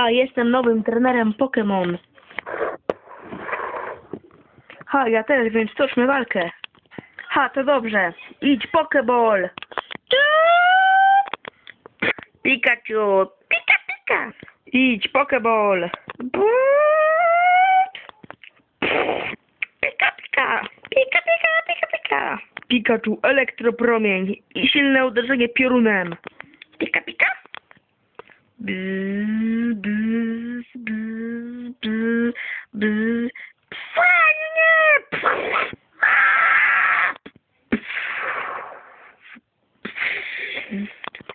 Ha, jestem nowym trenerem Pokémon. Ha, ja też, więc toczmy walkę. Ha, to dobrze. Idź Pokeball. Pikachu. Pika, pika. Idź Pokeball. Pika, pika. Pika, pika, pika, pika. Pikachu, elektropromień i silne uderzenie piorunem. Pika, pika.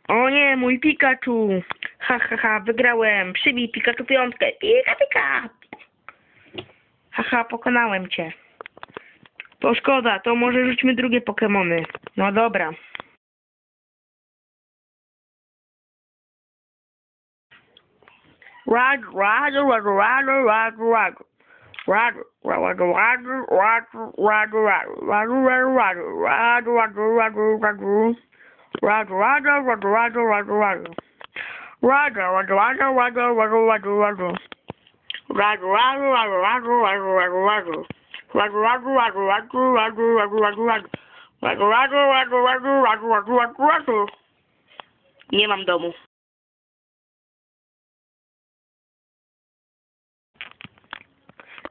O nie, mój Pikachu! Ha, ha, ha, wygrałem! Przybij Pikachu piątkę! Pika, pika! Ha, ha, pokonałem cię. To szkoda, to może rzućmy drugie Pokemony. No dobra. Rad, rad, rad, rad, rad, rad. Rad, rad, rad, rad, rad, rad, rad, rad, rad, rad, rad, rad, rad, rad. Rad, rad, rad, rad, rad, rad. Rad, rad, rad, rad, rad, rad, rad. Rad, rad, rad, rad, rad, rad, rad. Rad, rad, rad, rad, rad, rad, rad, rad. Rad, rad, rad, rad, rad, rad, rad, rad. Nie mam domu.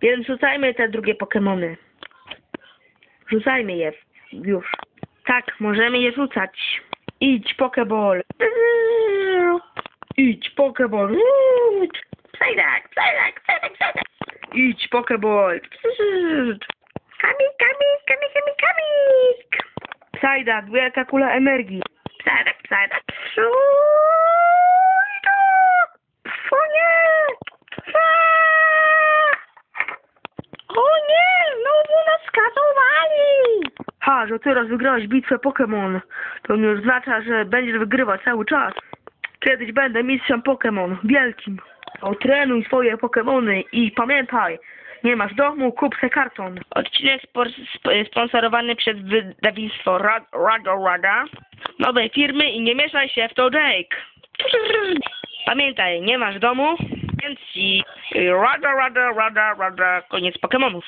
Więc rzucajmy te drugie Pokemony. Rzucajmy je już. Tak, możemy je rzucać. Idź, Pokeball. Idź, Pokeball. Psajdak, psajdak, psajdak, psajdak. Idź, Pokeball. Kamik, kamik, kamik, kamik, kamik. Psajdak, wielka kula energii. Psajdak, psajdak. O nie! O nie! Znowu nas skasowali! Że teraz wygrałeś bitwę Pokémon. To nie oznacza, że będziesz wygrywać cały czas. Kiedyś będę mistrzem Pokémon, wielkim. O, trenuj swoje Pokémony i pamiętaj, nie masz domu, kup se karton. Odcinek sponsorowany przez wydawnictwo Rad Rado Rada, nowej firmy i nie mieszaj się w to Jake. Pamiętaj, nie masz domu, więc i Rada Rada Rada Rada, koniec Pokémonów.